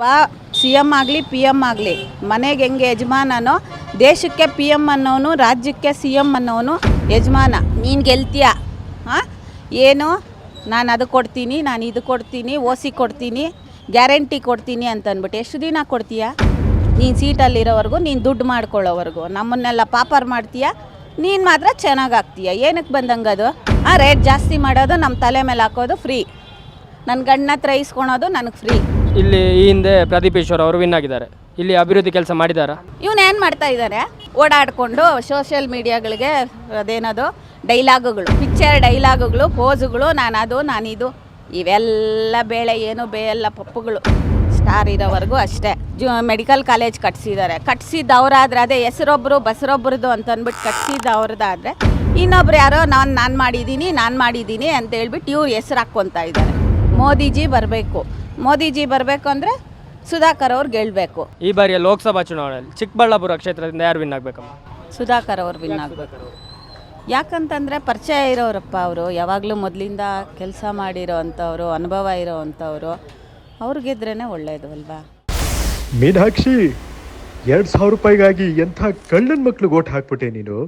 ಬಾ C M ಆಗಲಿ P M ಆಗಲಿ, ಮನೆಗೆ ಹೆಂಗೆ ಯಜಮಾನನೋ, ದೇಶಕ್ಕೆ ಪಿ ಎಂ ಅನ್ನೋನು, ರಾಜ್ಯಕ್ಕೆ ಸಿ ಎಂ ಅನ್ನೋನು ಯಜಮಾನ. ನೀನು ಗೆಲ್ತೀಯ? ಹಾಂ? ಏನು? ನಾನು ಅದು ಕೊಡ್ತೀನಿ, ನಾನು ಇದು ಕೊಡ್ತೀನಿ, ಓಸಿ ಕೊಡ್ತೀನಿ, ಗ್ಯಾರಂಟಿ ಕೊಡ್ತೀನಿ ಅಂತ ಅಂದ್ಬಿಟ್ಟು ಎಷ್ಟು ದಿನ ಕೊಡ್ತೀಯ? ನೀನು ಸೀಟಲ್ಲಿರೋವರೆಗೂ, ನೀನು ದುಡ್ಡು ಮಾಡ್ಕೊಳ್ಳೋವರೆಗೂ. ನಮ್ಮನ್ನೆಲ್ಲ ಪಾಪರ್ ಮಾಡ್ತೀಯ? ನೀನು ಮಾತ್ರ ಚೆನ್ನಾಗಿ ಆಗ್ತೀಯ? ಏನಕ್ಕೆ ಬಂದಂಗೆ ಅದು ಹಾಂ ರೇಟ್ ಜಾಸ್ತಿ ಮಾಡೋದು ನಮ್ಮ ತಲೆ ಮೇಲೆ ಹಾಕೋದು ಫ್ರೀ. ನನ್ನ ಗಂಡನ ಹತ್ರ ಇಸ್ಕೊಳೋದು ನನಗೆ ಫ್ರೀ. ಇಲ್ಲಿ ಈ ಹಿಂದೆ ಪ್ರದೀಪ್ ಅವರು ವಿನ್ ಆಗಿದ್ದಾರೆ. ಇಲ್ಲಿ ಅಭಿವೃದ್ಧಿ ಕೆಲಸ ಮಾಡಿದ್ದಾರೆ? ಇವನು ಏನು ಮಾಡ್ತಾ ಇದ್ದಾರೆ ಓಡಾಡಿಕೊಂಡು ಸೋಷಿಯಲ್ ಮೀಡಿಯಾಗಳಿಗೆ ಅದೇನದು ಡೈಲಾಗುಗಳು ಪಿಕ್ಚರ್ ಡೈಲಾಗುಗಳು ಪೋಸುಗಳು ನಾನು ಅದು ನಾನಿದು ಇವೆಲ್ಲ ಬೇಳೆ ಏನು ಬೇಯಲ್ಲ ಪಪ್ಪುಗಳು ಸ್ಟಾರ್ ಇರೋವರೆಗೂ ಅಷ್ಟೇ. ಜು ಮೆಡಿಕಲ್ ಕಾಲೇಜ್ ಕಟ್ಸಿದ್ದಾರೆ. ಕಟ್ಸಿದ್ದು ಅವರಾದ್ರೆ ಅದೇ ಹೆಸರೊಬ್ಬರು ಬಸರೊಬ್ಬರದು ಅಂತ ಅಂದ್ಬಿಟ್ಟು ಕಟ್ಸಿದ್ದು ಅವ್ರದ್ದಾದ್ರೆ ಇನ್ನೊಬ್ರು ಯಾರೋ, ನಾನು ನಾನು ಮಾಡಿದ್ದೀನಿ ನಾನು ಮಾಡಿದ್ದೀನಿ ಅಂತ ಹೇಳ್ಬಿಟ್ಟು ಇವ್ರು ಹೆಸ್ರು ಹಾಕ್ಕೊತಾ ಇದ್ದಾರೆ. ಮೋದಿಜಿ ಬರಬೇಕು. ಮೋದಿಜಿ ಬರಬೇಕು ಅಂದರೆ ಸುಧಾಕರ್ ಅವ್ರು ಗೆಲ್ಲಬೇಕು ಈ ಬಾರಿಯ ಲೋಕಸಭಾ ಚುನಾವಣೆಯಲ್ಲಿ ಚಿಕ್ಕಬಳ್ಳಾಪುರ ಕ್ಷೇತ್ರದಿಂದ ಯಾರು ವಿನ್ ಆಗಬೇಕಮ್ಮ? ಸುಧಾಕರ್ ಅವ್ರು ವಿನ್ ಆಗಬೇಕು. ಯಾಕಂತಂದರೆ ಪರಿಚಯ ಇರೋರಪ್ಪ ಅವರು ಯಾವಾಗಲೂ ಮೊದಲಿಂದ ಕೆಲಸ ಮಾಡಿರೋ ಅಂಥವ್ರು ಅನುಭವ ಇರೋ ಅಂಥವ್ರು ಅವ್ರಿಗಿದ್ರೇ ಒಳ್ಳೆಯದು ಅಲ್ವಾ? ಮೀನಾಕ್ಷಿ ಎರಡು ಸಾವಿರ ರೂಪಾಯಿಗಾಗಿ ಎಂಥ ಕಳ್ಳನ ಮಕ್ಳಿಗೆ ಓಟ್ ಹಾಕ್ಬಿಟ್ಟೆ ನೀನು?